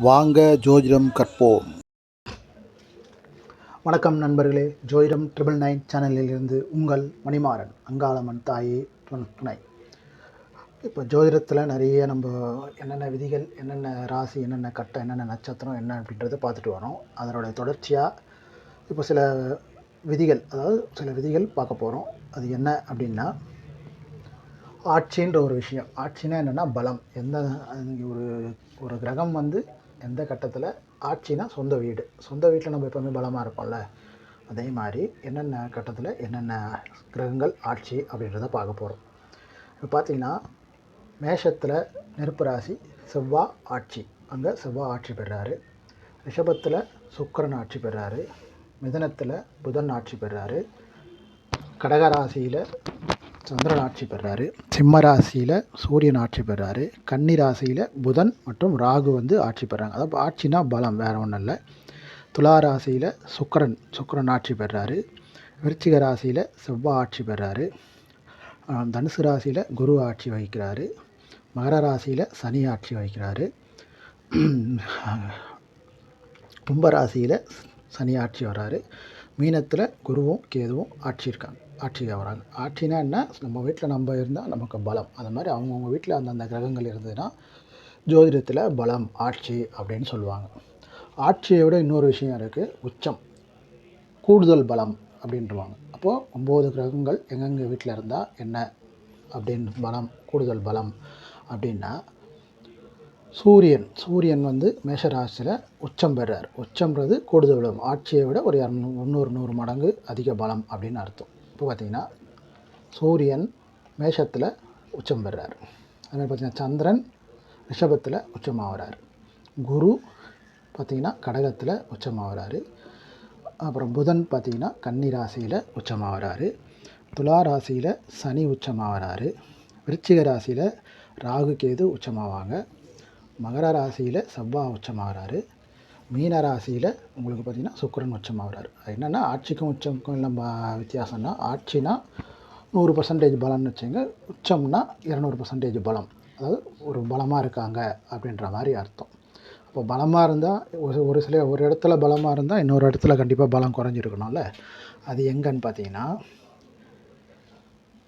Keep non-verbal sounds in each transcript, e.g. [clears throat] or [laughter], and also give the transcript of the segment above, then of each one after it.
வாங்க ஜோதிடம் கற்போம். வணக்கம் நண்பர்களே. ஜோதிடம் ட்ரிபிள் நைன் சேனலிலிருந்து உங்கள் மணிமாறன் அங்காளம்மன் தாயே துணை. இப்போ ஜோதிடத்தில் நிறைய நம்ம என்னென்ன விதிகள் என்னென்ன ராசி என்னென்ன கட்டம் என்னென்ன நட்சத்திரம் என்ன அப்படின்றத பார்த்துட்டு வரோம். அதனுடைய தொடர்ச்சியாக இப்போ சில விதிகள் அதாவது சில விதிகள் பார்க்க போகிறோம் அது என்ன அப்படின்னா ஆட்சின்ற ஒரு விஷயம். ஆட்சினா என்னென்னா பலம். எந்த ஒரு ஒரு கிரகம் வந்து எந்த கட்டத்தில்? ஆட்சினா சொந்த வீடு. சொந்த வீட்டில் நம்ம எப்போவுமே பலமாக இருப்போம்ல. அதே மாதிரி என்னென்ன கட்டத்தில் என்னென்ன கிரகங்கள் ஆட்சி அப்படின்றத பார்க்க போகிறோம் இப்போ பார்த்தீங்கன்னா மேஷத்தில் நெருப்பு ராசி செவ்வாய் ஆட்சி. அங்கே செவ்வாய் ஆட்சி பெறாரு. ரிஷபத்தில் சுக்கரன் ஆட்சி பெறாரு. மிதனத்தில் புதன் ஆட்சி பெறாரு. கடகராசியில் சந்திரன் ஆட்சி பெறாரு. சிம்ம ராசியில் சூரியன் ஆட்சி பெறாரு. கன்னி ராசியில் புதன் மற்றும் ராகு வந்து ஆட்சி பெறாங்க. அதாவது ஆட்சினா பலம் வேறு ஒன்றும் இல்லை. துலா ராசியில் சுக்கரன் சுக்கிரன் ஆட்சி பெறாரு. விருச்சிக ராசியில் செவ்வாய் ஆட்சி பெறாரு. தனுசு ராசியில் குரு ஆட்சி வகிக்கிறாரு. மகர ராசியில் சனி ஆட்சி வகிக்கிறாரு. கும்பராசியில் சனி ஆட்சி வர்றாரு. மீனத்தில் குருவும் கேதுவும் ஆட்சி இருக்காங்க. ஆட்சிக்கு வராங்க. ஆட்சினா என்ன? நம்ம வீட்டில் நம்ம இருந்தால் நமக்கு பலம். அது மாதிரி அவங்கவுங்க வீட்டில் அந்தந்த கிரகங்கள் இருந்ததுன்னா ஜோதிடத்தில் பலம் ஆட்சி அப்படின்னு சொல்லுவாங்க. ஆட்சியை விட இன்னொரு விஷயம் இருக்குது உச்சம். கூடுதல் பலம் அப்படின்றவாங்க. அப்போது ஒம்பது கிரகங்கள் எங்கெங்கே வீட்டில் இருந்தால் என்ன? அப்படின்னு பலம் கூடுதல் பலம் அப்படின்னா சூரியன். சூரியன் வந்து மேஷராசியில் உச்சம் பெறார். உச்சம்ன்றது கூடுதல் பலம். ஆட்சியை விட ஒரு இரநூ முந்நூறு நூறு மடங்கு அதிக பலம் அப்படின்னு அர்த்தம். இப்போ பார்த்திங்கன்னா சூரியன் மேஷத்தில் உச்சம் பெறார். அதுமாதிரி பார்த்திங்கன்னா சந்திரன் ரிஷபத்தில் உச்சமாகறார் குரு பார்த்திங்கன்னா கடகத்தில் உச்சமாகறாரு அப்புறம் புதன் பார்த்திங்கன்னா கன்னி ராசியில் உச்சமாகறாரு துலா ராசியில் சனி உச்சமாகறாரு விருச்சிக ராசியில் ராகு கேது உச்சமாவாங்க. மகர ராசியில் செவ்வாய் உச்சமாகறாரு. மீன ராசியில் உங்களுக்கு பார்த்திங்கன்னா சுக்கிரன் உச்சம் அது என்னென்னா ஆட்சிக்கும் உச்சமுக்கும் இல்லை வித்தியாசம்னா ஆட்சினா நூறு பர்சன்டேஜ் பலம்னு வச்சுங்க. உச்சம்னா இரநூறு பர்சன்டேஜ் பலம். அதாவது ஒரு பலமாக இருக்காங்க அப்படின்ற மாதிரி அர்த்தம். இப்போ பலமாக இருந்தால் ஒரு ஒரு சில ஒரு இடத்துல பலமாக இருந்தால் இன்னொரு இடத்துல கண்டிப்பாக பலம் குறைஞ்சிருக்கணும்ல. அது எங்கன்னு பார்த்தீங்கன்னா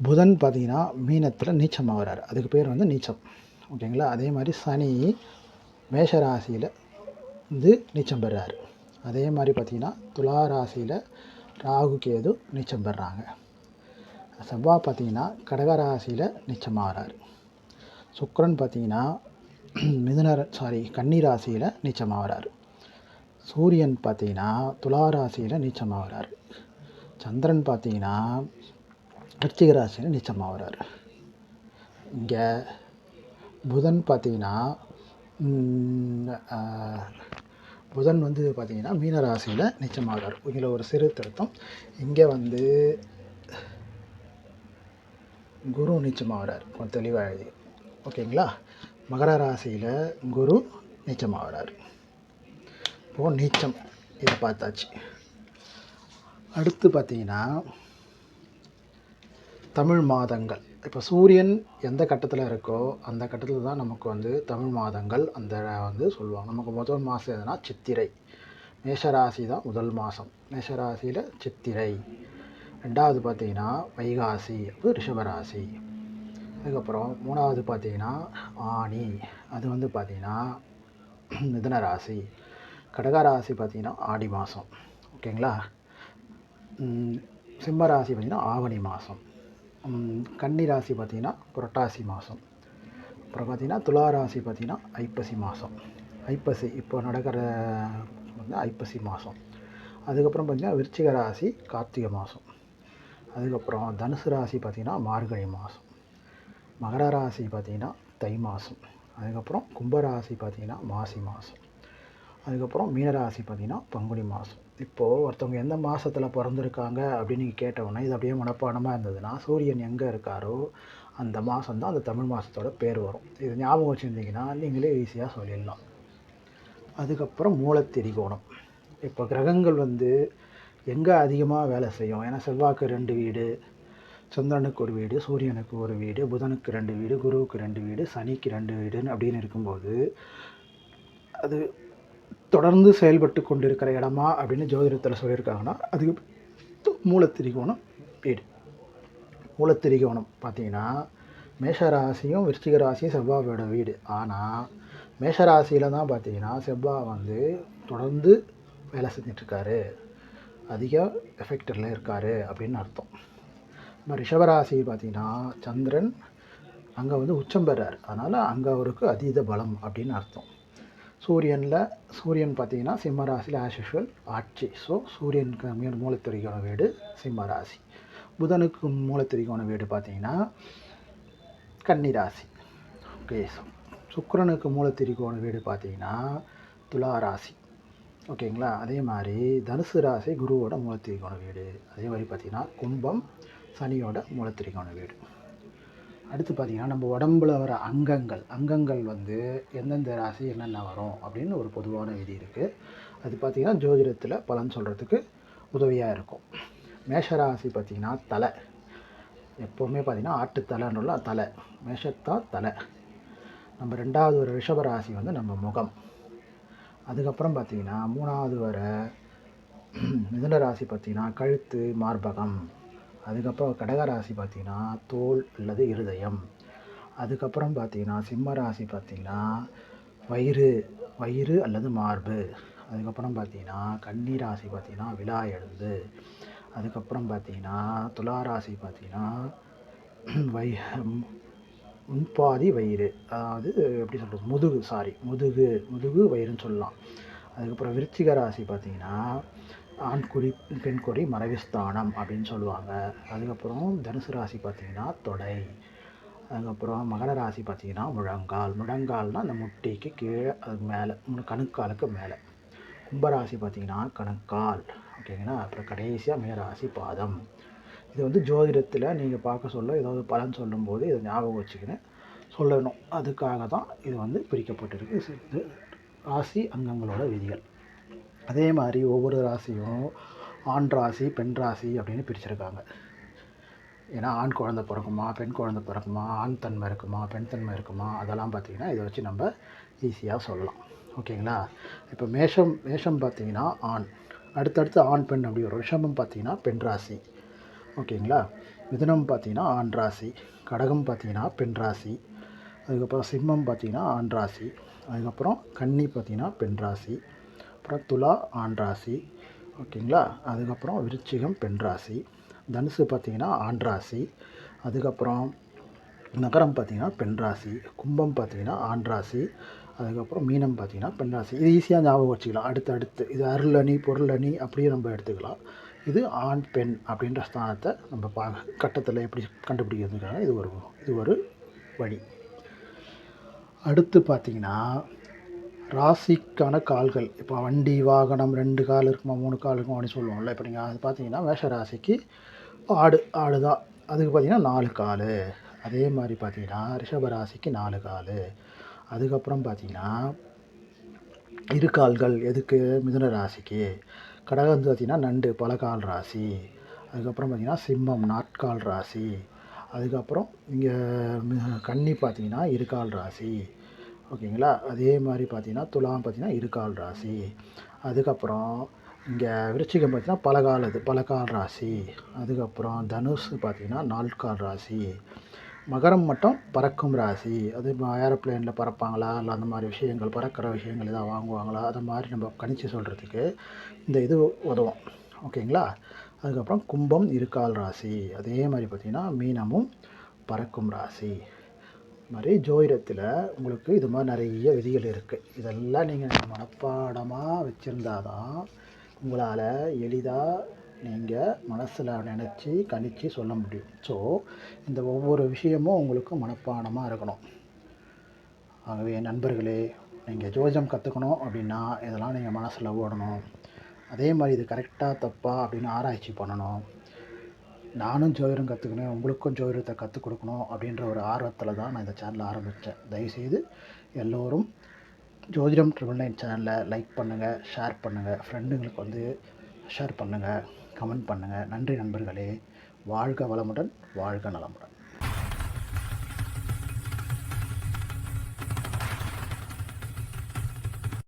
புதன் பார்த்தீங்கன்னா மீனத்தில் நீச்சமாக ஆகிறார் அதுக்கு பேர் வந்து நீச்சம். ஓகேங்களா? அதே மாதிரி சனி மேஷராசியில் வந்து நீச்சம் பெறாரு. அதே மாதிரி பார்த்தீங்கன்னா துலா ராசியில் ராகு கேது நீச்சம் பெறாங்க. செவ்வாய் பார்த்தீங்கன்னா கடக ராசியில் நீச்சமாகறாரு சுக்கரன் பார்த்தீங்கன்னா மிதுன சாரி கன்னி ராசியில் நீச்சமாகறாரு சூரியன் பார்த்தீங்கன்னா துலா ராசியில் நீச்சமாகறாரு சந்திரன் பார்த்தீங்கன்னா விருச்சிக ராசியில் நீச்சமாகறாரு இங்கே புதன் பார்த்தீங்கன்னா புதன் வந்து பார்த்திங்கன்னா மீன ராசியில் நீச்சமாகிறார் இதில் ஒரு சிறு திருத்தம். இங்கே வந்து குரு நீச்சமாகிறார் கொஞ்சம் தெளிவாக எழுதி. ஓகேங்களா? மகர ராசியில் குரு நீச்சமாகிறார் இப்போது நீச்சம் இதை பார்த்தாச்சு. அடுத்து பார்த்தீங்கன்னா தமிழ் மாதங்கள். இப்போ சூரியன் எந்த கட்டத்தில் இருக்கோ அந்த கட்டத்தில் தான் நமக்கு வந்து தமிழ் மாதங்கள் அந்த வந்து சொல்லுவாங்க. நமக்கு முதல் மாதம் எதுனா சித்திரை. மேஷராசி தான் முதல் மாதம் மேஷராசியில் சித்திரை. ரெண்டாவது பார்த்தீங்கன்னா வைகாசி அது ரிஷபராசி. அதுக்கப்புறம் மூணாவது பார்த்தீங்கன்னா ஆணி. அது வந்து பார்த்திங்கன்னா மிதன ராசி கடக ராசி பார்த்தீங்கன்னா ஆடி மாதம் ஓகேங்களா? ம், சிம்ம ராசி பார்த்தீங்கன்னா ஆவணி மாதம் கன்னி ராசி பார்த்தீங்கன்னா புரட்டாசி மாதம். அப்புறம் பார்த்தீங்கன்னா துலா ராசி பார்த்தீங்கன்னா ஐப்பசி மாதம். ஐப்பசி இப்போ நடக்கிற வந்து ஐப்பசி மாதம். அதுக்கப்புறம் பார்த்தீங்கன்னா விருச்சிக ராசி கார்த்திகை மாதம். அதுக்கப்புறம் தனுசு ராசி பார்த்தீங்கன்னா மார்கழி மாதம். மகர ராசி பார்த்தீங்கன்னா தை மாதம். அதுக்கப்புறம் கும்பராசி பார்த்தீங்கன்னா மாசி மாதம். அதுக்கப்புறம் மீனராசி பார்த்தீங்கன்னா பங்குனி மாதம். இப்போது ஒருத்தவங்க எந்த மாதத்தில் பிறந்திருக்காங்க அப்படின்னு நீங்கள் கேட்டவுடனே இது அப்படியே மனப்பாடமாக இருந்ததுன்னா சூரியன் எங்கே இருக்காரோ அந்த மாதம் தான் அந்த தமிழ் மாதத்தோட பேர் வரும். இது ஞாபகம் வச்சுருந்தீங்கன்னா நீங்களே ஈஸியாக சொல்லிடலாம். அதுக்கப்புறம் மூலத்திரிகோணம் இப்போ கிரகங்கள் வந்து எங்கே அதிகமாக வேலை செய்யும்? ஏன்னா செவ்வாய்க்கு ரெண்டு வீடு சந்திரனுக்கு ஒரு வீடு சூரியனுக்கு ஒரு வீடு புதனுக்கு ரெண்டு வீடு குருவுக்கு ரெண்டு வீடு சனிக்கு ரெண்டு வீடுன்னு அப்படின்னு இருக்கும்போது அது தொடர்ந்து செயல்பட்டு கொண்டிருக்கிற இடமா அப்படின்னு ஜோதிடத்தில் சொல்லியிருக்காங்கன்னா அதுக்கு மூலத்திரிகோணம் வீடு மூலத்திரிகோணம் பார்த்தீங்கன்னா மேஷராசியும் விருச்சிக ராசியும் செவ்வாவோட வீடு. ஆனால் மேஷராசியில் தான் பார்த்தீங்கன்னா செவ்வாய் வந்து தொடர்ந்து வேலை செஞ்சிட்ருக்காரு. அதிக எஃபெக்டில் இருக்கார் அப்படின்னு அர்த்தம். நம்ம ரிஷபராசி பார்த்திங்கன்னா சந்திரன் அங்கே வந்து உச்சம் பெறார். அதனால் அங்கே அவருக்கு அதீத பலம் அப்படின்னு அர்த்தம். சூரியனில் சூரியன் பார்த்திங்கன்னா சிம்ம ராசியில் ஆஸ் யூஷுவல் ஆட்சி. ஸோ சூரியனுக்கு மூலத்திரிகோண வீடு சிம்ம ராசி. புதனுக்கு மூலத்திரிகோண வீடு பார்த்தீங்கன்னா கன்னிராசி ஓகே ஓகே சுக்கிரனுக்கு மூலத்திரிகோண வீடு பார்த்தீங்கன்னா துலா ராசி. ஓகேங்களா அதே மாதிரி தனுசு ராசி குருவோட மூலத்திரிகோண வீடு. அதே மாதிரி பார்த்திங்கன்னா கும்பம் சனியோட மூலத்திரிகோண வீடு. அடுத்து பார்த்தீங்கன்னா நம்ம உடம்புல வர அங்கங்கள் அங்கங்கள் வந்து எந்தெந்த ராசி என்னென்ன வரும் அப்படின்னு ஒரு பொதுவான விதி இருக்குது அது பார்த்திங்கன்னா ஜோதிடத்தில் பலன் சொல்கிறதுக்கு உதவியாக இருக்கும். மேஷராசி பார்த்திங்கன்னா தலை. எப்போவுமே பார்த்திங்கன்னா ஆட்டு தலை. மேஷத்தான் தலை. நம்ம ரெண்டாவது ஒரு ரிஷப ராசி வந்து நம்ம முகம். அதுக்கப்புறம் பார்த்திங்கன்னா மூணாவது வர மிதுன ராசி பார்த்திங்கன்னா கழுத்து மார்பகம். அதுக்கப்புறம் கடகராசி பார்த்திங்கன்னா தோல் அல்லது இருதயம். அதுக்கப்புறம் பார்த்திங்கன்னா சிம்ம ராசி பார்த்திங்கன்னா வயிறு வயிறு அல்லது மார்பு. அதுக்கப்புறம் பார்த்திங்கன்னா கன்னி ராசி பார்த்திங்கன்னா விழா எழுந்து. அதுக்கப்புறம் பார்த்திங்கன்னா துலா ராசி பார்த்திங்கன்னா [clears throat] வை முன்பாதி வயிறு. அதாவது எப்படி சொல்கிறது முதுகு சாரி முதுகு முதுகு வயிறுன்னு சொல்லலாம். அதுக்கப்புறம் விருச்சிக ராசி பார்த்திங்கன்னா ஆண்குறி பெண்குறி மறைவுஸ்தானம் அப்படின்னு சொல்லுவாங்க. அதுக்கப்புறம் தனுசு ராசி பார்த்திங்கன்னா தொடை. அதுக்கப்புறம் மகர ராசி பார்த்திங்கன்னா முழங்கால். முழங்கால்னால் அந்த முட்டிக்கு கீழே அது மேலே கணுக்காலுக்கு மேலே. கும்பராசி பார்த்திங்கன்னா கணுக்கால். ஓகேங்களா? அப்புறம் கடைசியாக மேராசி பாதம். இது வந்து ஜோதிடத்தில் நீங்கள் பார்க்க சொல்ல ஏதாவது பலன் சொல்லும்போது இதை ஞாபகம் வச்சுக்கின்னு சொல்லணும். அதுக்காக தான் இது வந்து பிரிக்கப்பட்டிருக்கு. இது ராசி அங்கங்களோட விதிகள். அதே மாதிரி ஒவ்வொரு ராசியும் ஆண் ராசி பெண் ராசி அப்படின்னு பிரிச்சுருக்காங்க. ஏன்னா ஆண் குழந்தை பிறக்குமா பெண் குழந்தை பிறக்குமா ஆண் தன்மை இருக்குமா பெண் தன்மை இருக்குமா அதெல்லாம் பார்த்திங்கன்னா இதை வச்சு நம்ம ஈஸியாக சொல்லலாம். ஓகேங்களா? இப்போ மேஷம் மேஷம் பார்த்திங்கன்னா ஆண். அடுத்தடுத்து ஆண் பெண் அப்படி ஒரு ரிஷபம் பார்த்திங்கன்னா பெண் ராசி. ஓகேங்களா? மிதுனம் பார்த்திங்கன்னா ஆண் ராசி. கடகம் பார்த்திங்கன்னா பெண் ராசி. அதுக்கப்புறம் சிம்மம் பார்த்திங்கன்னா ஆண் ராசி. அதுக்கப்புறம் கன்னி பார்த்திங்கன்னா பெண் ராசி. அப்புறம் துலா ஆண் ராசி ஓகேங்களா? அதுக்கப்புறம் விருச்சிகம் பெண் ராசி தனுசு பார்த்திங்கன்னா ஆண் ராசி அதுக்கப்புறம் நகரம் பார்த்திங்கன்னா பெண் ராசி கும்பம் பார்த்திங்கன்னா ஆண் ராசி அதுக்கப்புறம் மீனம் பார்த்திங்கன்னா பெண் ராசி இது ஈஸியாக ஞாபகம் வச்சுக்கலாம். அடுத்து அடுத்து. இது அருள் அணி பொருள் அணி அப்படியே நம்ம எடுத்துக்கலாம். இது ஆண் பெண் அப்படின்ற ஸ்தானத்தை நம்ம பா கட்டத்தில் எப்படி கண்டுபிடிக்கிறதுக்காக இது ஒரு இது ஒரு வழி. அடுத்து பார்த்திங்கன்னா ராசிக்கான கால்கள். இப்போ வண்டி வாகனம் ரெண்டு கால் இருக்குமா மூணு கால் இருக்குமா அப்படின்னு சொல்லுவோம்ல. இப்போ நீங்கள் அது பார்த்தீங்கன்னா மேஷ ராசிக்கு ஆடு ஆடு தான் அதுக்கு பார்த்தீங்கன்னா நாலு கால். அதே மாதிரி பார்த்தீங்கன்னா ரிஷப ராசிக்கு நாலு கால். அதுக்கப்புறம் பார்த்தீங்கன்னா இரு கால்கள். எதுக்கு? மிதுன ராசிக்கு. கடகம் வந்து பார்த்திங்கன்னா நண்டு பலகால் ராசி. அதுக்கப்புறம் பார்த்திங்கன்னா சிம்மம் நாட்கால் ராசி. அதுக்கப்புறம் இங்கே கன்னி பார்த்திங்கன்னா இருக்கால் ராசி. ஓகேங்களா? அதே மாதிரி பார்த்திங்கன்னா துலாம் பார்த்திங்கன்னா இருக்கால் ராசி. அதுக்கப்புறம் இங்கே விருச்சிகம் பார்த்திங்கன்னா பலகால் இது பலகால் ராசி. அதுக்கப்புறம் தனுஷ் பார்த்திங்கன்னா நாள்கால் ராசி. மகரம் மட்டும் பறக்கும் ராசி. அது ஏரோப்ளேனில் பறப்பாங்களா? இல்லை அந்த மாதிரி விஷயங்கள் பறக்கிற விஷயங்கள் எதாவது வாங்குவாங்களா? அதை மாதிரி நம்ம கணிச்சு சொல்கிறதுக்கு இந்த இது உதவும். ஓகேங்களா? அதுக்கப்புறம் கும்பம் இருக்கால் ராசி. அதே மாதிரி பார்த்திங்கன்னா மீனமும் பறக்கும் ராசி. மாதிரி ஜோதிடத்தில் உங்களுக்கு இது மாதிரி நிறைய விதிகள் இருக்குது இதெல்லாம் நீங்கள் மனப்பாடமாக வச்சுருந்தா தான் உங்களால் எளிதாக நீங்கள் மனசில் நினச்சி கணிச்சு சொல்ல முடியும். ஸோ இந்த ஒவ்வொரு விஷயமும் உங்களுக்கு மனப்பாடமாக இருக்கணும். ஆகவே நண்பர்களே நீங்கள் ஜோதிடம் கற்றுக்கணும் அப்படின்னா இதெல்லாம் நீங்கள் மனசில் ஓடணும். அதே மாதிரி இது கரெக்டாக தப்பா அப்படின்னு ஆராய்ச்சி பண்ணணும். நானும் ஜோதிடம் கற்றுக்கணும் உங்களுக்கும் ஜோதிடத்தை கற்றுக் கொடுக்கணும் அப்படின்ற ஒரு ஆர்வத்தில் தான் நான் இந்த சேனலை ஆரம்பித்தேன் தயவுசெய்து எல்லோரும் ஜோதிடம் ட்ரிபிள் நைன் சேனலை லைக் பண்ணுங்கள் ஷேர் பண்ணுங்கள் ஃப்ரெண்டுங்களுக்கு வந்து ஷேர் பண்ணுங்கள் கமெண்ட் பண்ணுங்கள் நன்றி நண்பர்களே. வாழ்க வளமுடன் வாழ்க நலமுடன்.